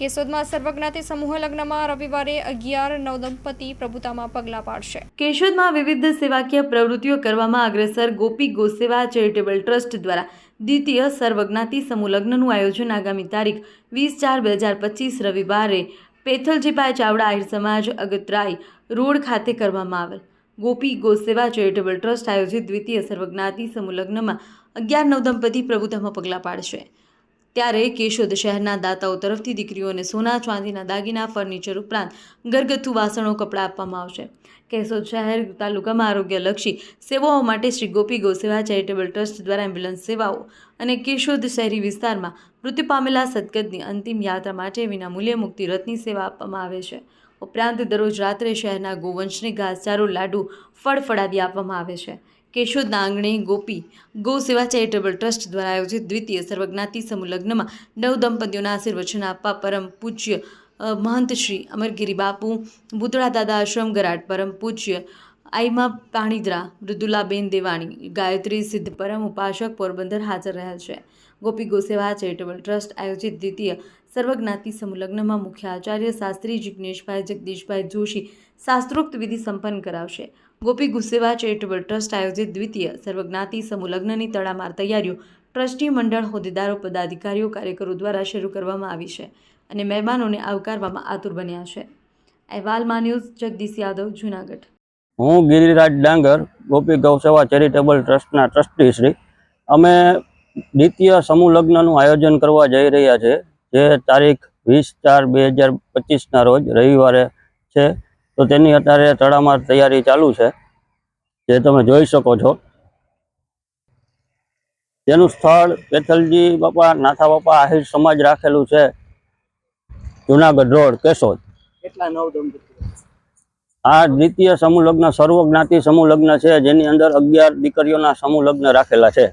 કેશોદમાં સર્વજ્ઞાતિ સમૂહ લગ્નમાં રવિવારે અગિયાર નવદંપતિ પ્રભુતામાં પગલાં પાડશે. કેશોદમાં વિવિધ સેવાકીય પ્રવૃત્તિઓ કરવામાં અગ્રેસર ગોપી ગોસેવા ચેરિટેબલ ટ્રસ્ટ દ્વારા દ્વિતીય સર્વજ્ઞાતિ સમૂહ લગ્નનું આયોજન આગામી તારીખ વીસ ચાર બે હજાર પચીસ રવિવારે પેથલજીભાઈ ચાવડા આહિર સમાજ અગતરાઈ રોડ ખાતે કરવામાં આવેલ. ગોપી ગોસેવા ચેરિટેબલ ટ્રસ્ટ આયોજિત દ્વિતીય સર્વજ્ઞાતિ સમૂહ લગ્નમાં અગિયાર નવદંપતિ પ્રભુતામાં પગલાં પાડશે. ત્યારે કેશોદ શહેરના દાતાઓ તરફથી દીકરીઓને સોના ચાંદીના દાગીના, ફર્નિચર ઉપરાંત ઘરગથ્થુ વાસણો, કપડાં આપવામાં આવશે. કેશોદ શહેર તાલુકામાં આરોગ્યલક્ષી સેવાઓ માટે શ્રી ગોપી ગોસેવા ચેરિટેબલ ટ્રસ્ટ દ્વારા એમ્બ્યુલન્સ સેવાઓ અને કેશોદ શહેરી વિસ્તારમાં મૃત્યુ પામેલા સદગતની અંતિમ યાત્રા માટે વિનામૂલ્યે મુક્તિ રથની સેવા આપવામાં આવે છે. ઉપરાંત દરરોજ રાત્રે શહેરના ગોવંશને ઘાસચારો, લાડુ ફળફળાદી આપવામાં આવે છે. કેશોદના આંગણે ગોપી ગૌ સેવા ચેરિટેબલ ટ્રસ્ટ દ્વારા આયોજિત દ્વિતીય સર્વજ્ઞાતિ સમૂહ લગ્નમાં નવ દંપતીઓના આશીર્વચન આપવા પરમ પૂજ્ય મહંત શ્રી અમરગીરી બાપુ, ભૂતળા દાદા આશ્રમ ગરાટ પરમ પૂજ્ય, આઈમા પાણીદ્રા, મૃદુલાબેન દેવાણી, ગાયત્રી સિદ્ધ પરમ ઉપાસક, પોરબંદર હાજર રહ્યા છે. ગોપી ગોસેવા ચેરિટેબલ ટ્રસ્ટ આયોજિત દ્વિતીય સર્વજ્ઞાતિ સમૂહ લગ્નમાં મુખ્ય આચાર્ય શાસ્ત્રી જિજ્ઞેશભાઈ જગદીશભાઈ જોશી શાસ્ત્રોક્ત વિધિ સંપન્ન કરાવશે. ગોપી ગુસ્સેવા ચેરિટેબલ ટ્રસ્ટ આયોજિત દ્વિતીય સર્વજ્ઞાતિ સમૂહ લગ્નની તડામાર તૈયારીઓ ટ્રસ્ટી મંડળ હોદ્દેદારો, પદાધિકારીઓ, કાર્યકરો દ્વારા શરૂ કરવામાં આવી છે અને મહેમાનોને આવકારવામાં આતુર બન્યા છે. અહેવાલમાં ન્યૂઝ, જગદીશ યાદવ, જુનાગઢ. હું ગિરિરાજ ડાંગર, ગોપી ગૌસેવા ચેરિટેબલ ટ્રસ્ટના ટ્રસ્ટી શ્રી. અમે દ્વિતીય સમૂહ લગ્નનું આયોજન કરવા જઈ રહ્યા છે જે તારીખ વીસ ચાર બે હજાર પચીસના રોજ રવિવારે છે. તો તેની અત્યારે તળામાં તૈયારી ચાલુ છે જે તમે જોઈ શકો છો. તેનું સ્થળ પેથલજી બાપા નાથા બાપા આહિર સમાજ રાખેલું છે જુનાગઢ રોડ કેશોદ. કેટલા નવ દંપતીઓ આ દ્વિતીય સમૂહ લગ્ન સર્વ જ્ઞાતિ સમૂહ લગ્ન છે જેની અંદર અગિયાર દીકરીઓના સમૂહ લગ્ન રાખેલા છે.